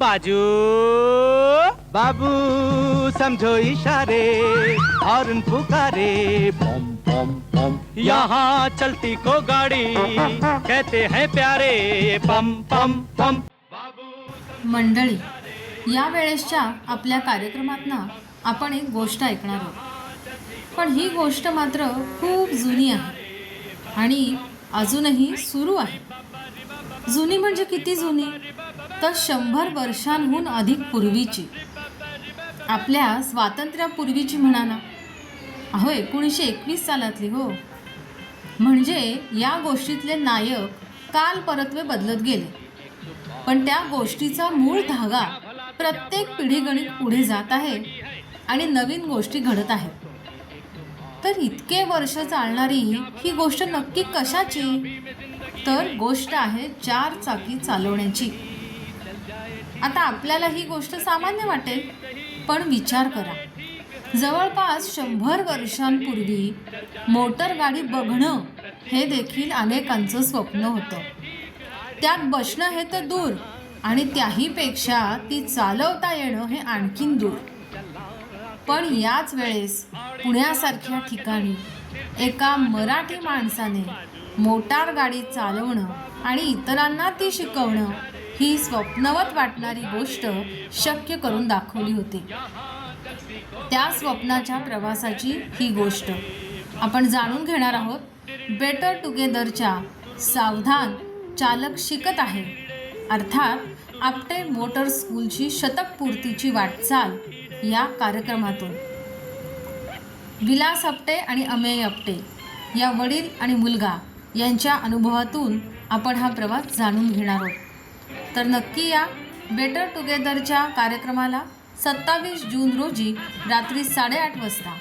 बाजू। बाबू समझो इशारे हॉर्न पुकारे। बम बम बम यहाँ चलती को गाड़ी कहते हैं प्यारे पम पम पम। मंडळी या वेळेसच्या आपल्या कार्यक्रमातनं आपण एक गोष्ट ऐकणार आहोत. पण ही गोष्ट मात्र खूप जुनी आहे आणि अजूनही सुरू आहे. जुनी म्हणजे किती जुनी? तर शंभर वर्षांहून अधिक पूर्वीची. आपल्या स्वातंत्र्यापूर्वीची म्हणा ना. अहो एकोणीसशे एकवीस सालातली हो. म्हणजे या गोष्टीतले नायक काल परत्वे बदलत गेले. पण त्या गोष्टीचा मूळ धागा प्रत्येक पिढीगणित पुढे जात आहे आणि नवीन गोष्टी घडत आहेत. तर इतके वर्ष चालणारी ही गोष्ट नक्की कशाची? तर गोष्ट आहे चार चाकी चालवण्याची. आता आपल्याला ही गोष्ट सामान्य वाटेल पण विचार करा. जवळपास शंभर वर्षांपूर्वी मोटर गाडी बघणं हे देखील अनेकांचं स्वप्न होतं. त्यात बसणं हे तर दूर आणि त्याहीपेक्षा ती चालवता येणं हे आणखीन दूर. पण याच वेळेस पुण्यासारख्या ठिकाणी एका मराठी माणसाने मोटार गाडी चालवणं आणि इतरांना ती शिकवणं ही स्वप्नवत वाटणारी गोष्ट शक्य करून दाखवली होती. त्या स्वप्नाच्या प्रवासाची ही गोष्ट. आपण जाणून घेणार आहोत बेटर टुगेदरच्या सावधान चालक शिकत आहे. अर्थात आपटे मोटर स्कूलची शतकपूर्तीची वाटचाल या कार्यक्रमातून. विलास आपटे आणि अमेय आपटे या वडील आणि मुलगा यांच्या अनुभवातून आपण हा प्रवास जाणून घेणार आहोत. तर नक्की या बेटर टुगेदरच्या कार्यक्रमाला सत्तावीस जून रोजी रात्री साडेआठ वाजता.